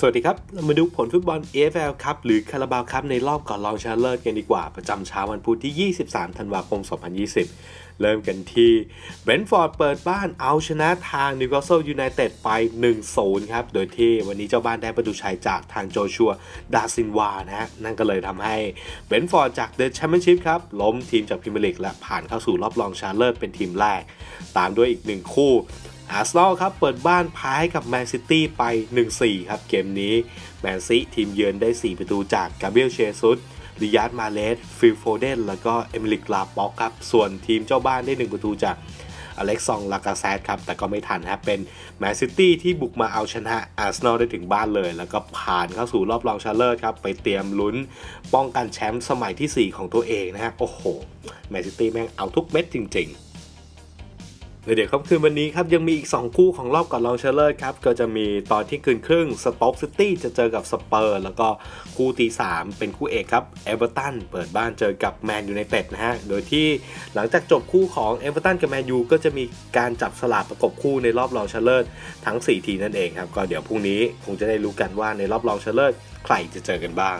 สวัสดีครับเรามาดูผลฟุตบอล AFL ครับหรือคาราบาวครับในรอบก่อนรองชนะเลิศกันดีกว่า ประจำเช้าวันพุธที่ 23 ธันวาคม 2020 เริ่มกันที่เบนฟอร์ดเปิดบ้านเอาชนะทางนิวคาสเซิลยูไนเต็ดไป 1-0 ครับ โดยที่วันนี้เจ้าบ้านได้ประตูชัยจากทางโจชัว ดาซินวานะฮะ นั่นก็เลยทำให้เบนฟอร์ดจากเดอะแชมเปี้ยนชิพครับล้มทีมจากพรีเมียร์ลีกและผ่านเข้าสู่รอบรองชนะเลิศเป็นทีมแรก ตามด้วยอีกหนึ่งคู่ อาร์เซนอลครับเปิดบ้านพ้ให้กับแมนซิตี้ไป 1-4 ครับเกมนี้ แมนซีทีมเยือนได้ 4 ประตูจากกาเบรียลเชซุสริยาร์ดมาเลสฟิลโฟเดนแล้วก็เอมิลิกลาป็อกครับ ส่วนทีมเจ้าบ้านได้ 1 ประตูจากอเล็กซองลากาเซตครับ แต่ก็ไม่ทันครับเป็นแมนซิตี้ที่บุกมาเอาชนะอาร์เซนอลได้ถึงบ้านเลย แล้วก็ผ่านเข้าสู่รอบรองชนะเลิศครับ ไปเตรียมลุ้นป้องกันแชมป์สมัยทีสี่4 ของตัวเองนะฮะโอ้โหแมนซิตี้แม่งเอาทุกเม็ดจริง ๆ เดี๋ยวครับคืนวันนี้ครับยังมีอีก 2 คู่ของรอบก่อนรองชนะเลิศครับก็จะมีตอนที่คืนครึ่งสต็อกซิตี้จะเจอกับสเปอร์แล้วก็คู่ตี 3 เป็นคู่เอกครับเอเวอร์ตันเปิดบ้านเจอกับแมนยูไนเต็ดนะฮะโดยที่หลังจากจบคู่ของเอเวอร์ตันกับแมนยูก็จะมีการจับสลากประกบคู่ในรอบรองชนะเลิศทั้ง 4 ทีนั่นเองครับก็เดี๋ยวพรุ่งนี้คงจะได้รู้กันว่าในรอบรองชนะเลิศใครจะเจอกันบ้าง